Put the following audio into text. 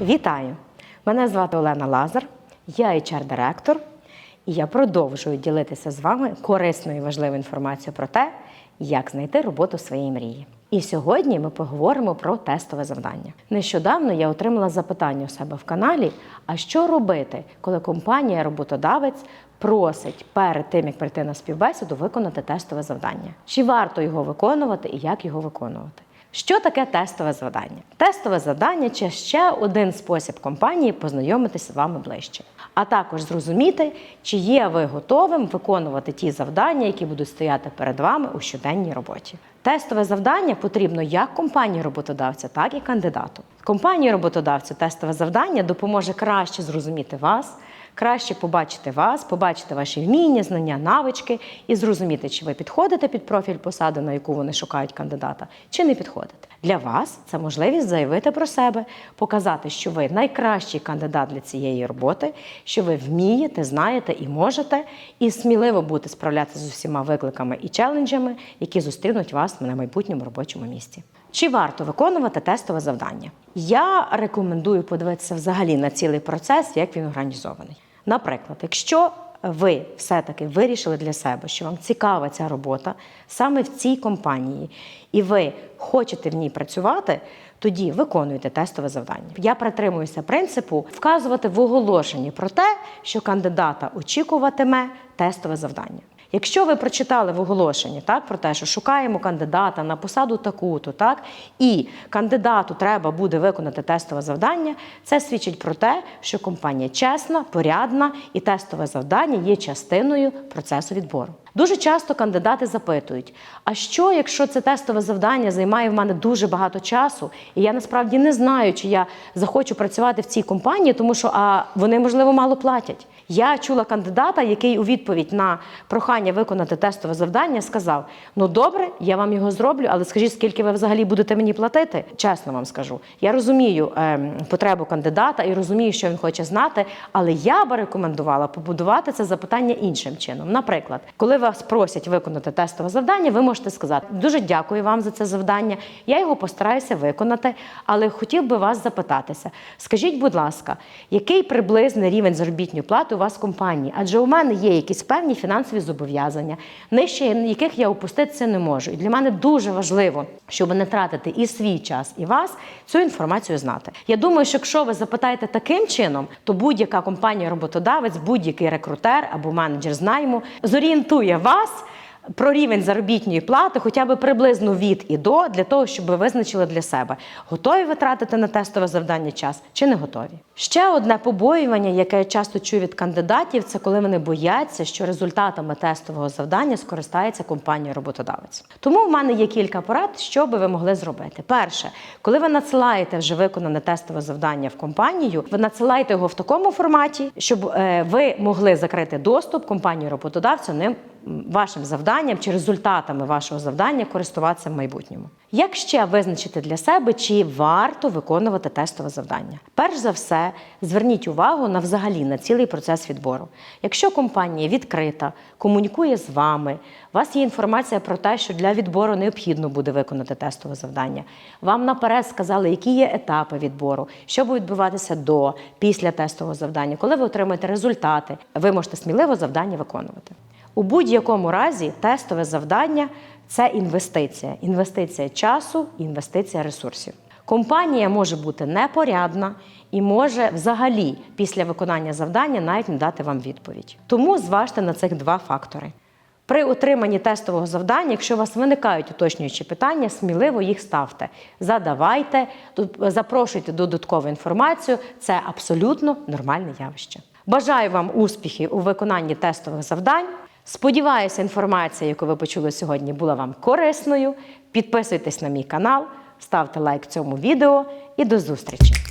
Вітаю! Мене звати Олена Лазар, я HR-директор, і я продовжую ділитися з вами корисною і важливою інформацією про те, як знайти роботу своєї мрії. І сьогодні ми поговоримо про тестове завдання. Нещодавно я отримала запитання у себе в каналі: а що робити, коли компанія роботодавець просить перед тим, як прийти на співбесіду, виконати тестове завдання? Чи варто його виконувати і як його виконувати? Що таке тестове завдання? Тестове завдання це ще один спосіб компанії познайомитися з вами ближче, а також зрозуміти, чи є ви готовим виконувати ті завдання, які будуть стояти перед вами у щоденній роботі. Тестове завдання потрібно як компанії роботодавця, так і кандидату. Компанії роботодавця тестове завдання допоможе краще зрозуміти вас. Краще побачити вас, побачити ваші вміння, знання, навички і зрозуміти, чи ви підходите під профіль посади, на яку вони шукають кандидата, чи не підходите. Для вас це можливість заявити про себе, показати, що ви найкращий кандидат для цієї роботи, що ви вмієте, знаєте і можете, і сміливо будете справлятися з усіма викликами і челенджами, які зустрінуть вас на майбутньому робочому місці. Чи варто виконувати тестове завдання? Я рекомендую подивитися взагалі на цілий процес, як він організований. Наприклад, якщо ви все-таки вирішили для себе, що вам цікава ця робота саме в цій компанії, і ви хочете в ній працювати, тоді виконуйте тестове завдання. Я притримуюся принципу вказувати в оголошенні про те, що кандидата очікуватиме тестове завдання. Якщо ви прочитали в оголошенні так про те, що шукаємо кандидата на посаду таку-то, так і кандидату треба буде виконати тестове завдання, це свідчить про те, що компанія чесна, порядна і тестове завдання є частиною процесу відбору. Дуже часто кандидати запитують: а що, якщо це тестове завдання займає в мене дуже багато часу, і я насправді не знаю, чи я захочу працювати в цій компанії, тому що а вони можливо мало платять. Я чула кандидата, який у відповідь на прохання виконати тестове завдання сказав: Ну добре, я вам його зроблю, але скажіть, скільки ви взагалі будете мені платити? Чесно вам скажу. Я розумію ем, потребу кандидата і розумію, що він хоче знати, але я би рекомендувала побудувати це запитання іншим чином. Наприклад, коли вас просять виконати тестове завдання, ви можете сказати: Дуже дякую вам за це завдання. Я його постараюся виконати, але хотів би вас запитатися. Скажіть, будь ласка, який приблизний рівень заробітної плати вас компанії? Адже у мене є якісь певні фінансові зобов'язання, нижче яких я опуститися не можу. І для мене дуже важливо, щоб не тратити і свій час, і вас цю інформацію знати. Я думаю, що якщо ви запитаєте таким чином, то будь-яка компанія-роботодавець, будь-який рекрутер або менеджер з зорієнтує вас. Про рівень заробітної плати, хоча б приблизно від і до, для того, щоб ви визначили для себе, готові ви тратити на тестове завдання час чи не готові. Ще одне побоювання, яке я часто чую від кандидатів, це коли вони бояться, що результатами тестового завдання скористається компанія-роботодавець. Тому в мене є кілька порад, що би ви могли зробити. Перше, коли ви надсилаєте вже виконане тестове завдання в компанію, ви надсилаєте його в такому форматі, щоб е, ви могли закрити доступ компанії-роботодавцю ним вашим завданням чи результатами вашого завдання користуватися в майбутньому. Як ще визначити для себе, чи варто виконувати тестове завдання? Перш за все, зверніть увагу на взагалі на цілий процес відбору. Якщо компанія відкрита, комунікує з вами, у вас є інформація про те, що для відбору необхідно буде виконати тестове завдання. Вам наперед сказали, які є етапи відбору, що буде відбуватися до, після тестового завдання. Коли ви отримаєте результати, ви можете сміливо завдання виконувати. У будь-якому разі тестове завдання це інвестиція. Інвестиція часу, інвестиція ресурсів. Компанія може бути непорядна і може взагалі після виконання завдання навіть не дати вам відповідь. Тому зважте на цих два фактори. При отриманні тестового завдання, якщо у вас виникають уточнюючі питання, сміливо їх ставте. Задавайте, запрошуйте додаткову інформацію. Це абсолютно нормальне явище. Бажаю вам успіхів у виконанні тестових завдань. Сподіваюся, інформація, яку ви почули сьогодні, була вам корисною. Підписуйтесь на мій канал, ставте лайк цьому відео і до зустрічі!